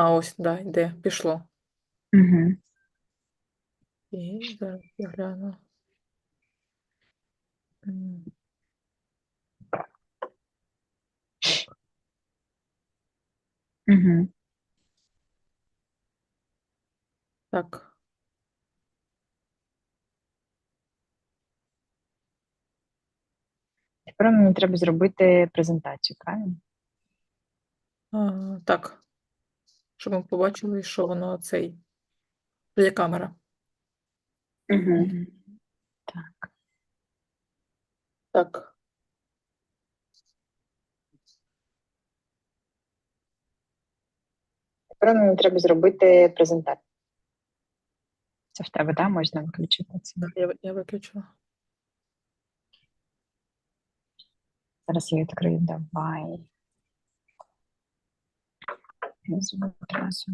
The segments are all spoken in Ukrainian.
А, ось, да, йде, пішло. Угу. І зараз я гляну. Угу. Так. Тепер мені треба зробити презентацію, правильно? А, так. Щоб ми побачили, що воно цей. Що Є камера. Угу. Так. Так. Тепер мені треба зробити презентацію. Це в тебе, так? Можна виключити це. Так, я, я виключила. Зараз я відкрию. Давай. Одразу.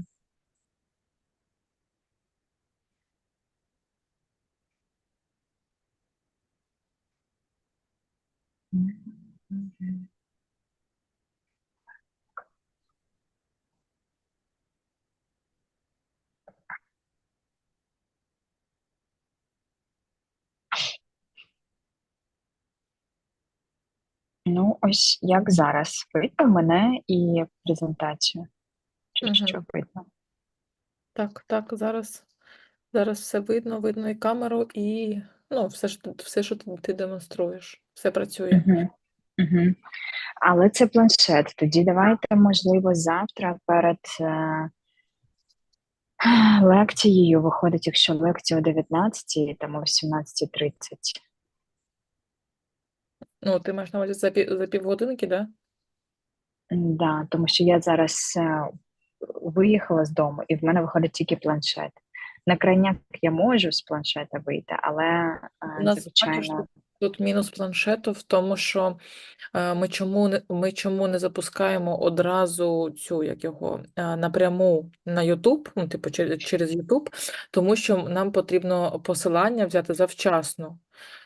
Ну, ось як зараз. Видно мене і презентацію. Чи Мгм. що видно? Так, так, зараз, зараз все видно, видно і камеру, і ну, все, що, все, що ти, демонструєш. Все працює. Угу. Угу. Але це планшет. Тоді давайте, можливо, завтра перед е, лекцією виходить, якщо лекція о 19, там о 18.30. Ну, ти маєш на увазі за, пів, за півгодинки, да? М, Да, тому що я зараз е, виїхала з дому, і в мене виходить тільки планшет. На крайняк я можу з планшета вийти, але е, звичайно. тут, мінус планшету в тому, що е, ми чому не, ми чому не запускаємо одразу цю, як його, е, напряму на YouTube, ну, типу, через, YouTube, тому що нам потрібно посилання взяти завчасно.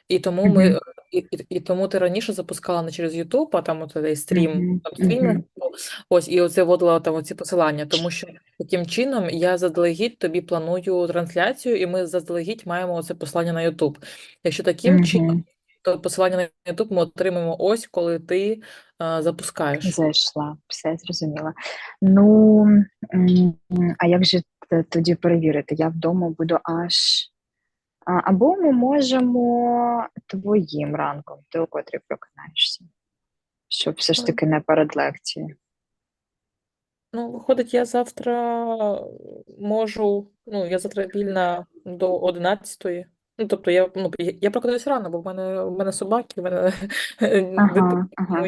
І тому ми, Мгм. і, і, і тому ти раніше запускала не через YouTube, а там от стрім, Мгм, там стрімінг, мгм. був, ось, і оце вводила там оці посилання, тому що таким чином я заздалегідь тобі планую трансляцію, і ми заздалегідь маємо оце посилання на YouTube. Якщо таким чином, то посилання на YouTube ми отримаємо ось, коли ти е, запускаєш. Зайшла, все зрозуміла. Ну, а як же тоді перевірити? Я вдома буду аж. Або ми можемо твоїм ранком, ти о котрій прокидаєшся, щоб все ж таки не перед лекцією. Ну, виходить, я завтра можу, ну, я завтра вільна до 11-ї. Ну, тобто я, ну, я я рано, бо в мене, в мене собаки, в мене Ага, ага.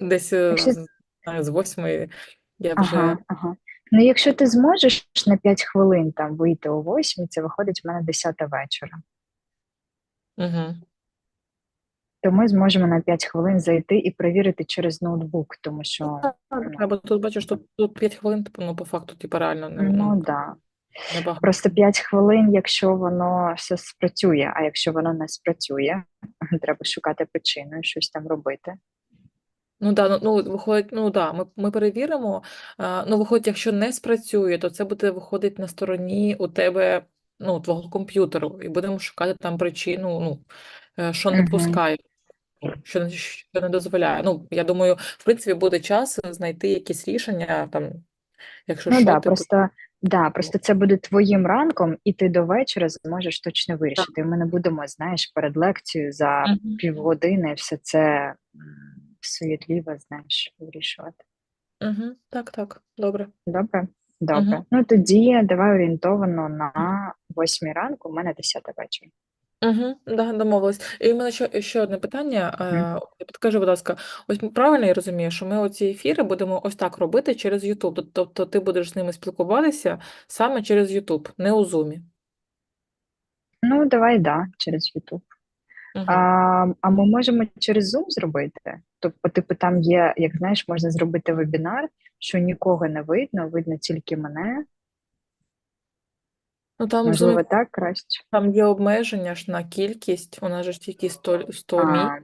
десь е, Якщо, з, 8 я вже. ага, ага. Ну, якщо ти зможеш на 5 хвилин там вийти о 8, це виходить в мене 10 вечора. Угу. То ми зможемо на 5 хвилин зайти і перевірити через ноутбук, тому що Так, ну, треба тут бачиш, тут, тут 5 хвилин, типу, ну, по факту, типу, реально не, ну ну, да. небагато. Просто 5 хвилин, якщо воно все спрацює, а якщо воно не спрацює, треба шукати причину і щось там робити. Ну да, ну, ну виходить, ну да, ми, ми перевіримо. А, ну, виходить, якщо не спрацює, то це буде виходить на стороні у тебе, ну, твого комп'ютеру, і будемо шукати там причину, ну, е, що не Угу. пускає, ну, що, не- що не дозволяє. Ну, я думаю, в принципі, буде час знайти якісь рішення, там, якщо Ну що, да, типу, просто, да, просто це буде твоїм ранком, і ти до вечора зможеш точно вирішити. Ми не будемо, знаєш, перед лекцією за Мгм. півгодини все це суєтливо, знаєш, вирішувати. Угу. Так, так, добре. Добре? Добре. Угу. Ну тоді давай орієнтовано на 8 ранку, у мене 10 вечора. Угу, да, домовились. І в мене ще, ще одне питання. Мгм. Е, Підкажи, будь ласка, ось правильно я розумію, що ми оці ефіри будемо ось так робити через YouTube. Тоб- Тобто ти будеш з ними спілкуватися саме через YouTube, не у Zoom. Ну, давай, да, через YouTube. Угу. А, а ми можемо через Zoom зробити. Тобто, типу, там є, як знаєш, можна зробити вебінар, що нікого не видно, видно тільки мене. Ну там Можливо, Zoom так краще. там є обмеження ж на кількість, у нас же ж тільки 100, 100 мій. А,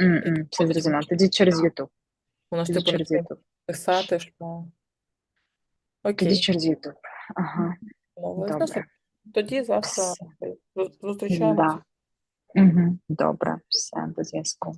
м-м, все зрозуміло. Тоді через YouTube. У нас Тоді типу не через треба YouTube. писати, що Тоді Окей, через Ютуб. Ага, домовились. Ну, добре. Тоді завтра Все. зу- зустрічаємося. Да. Угу. Добре, все, до зв'язку.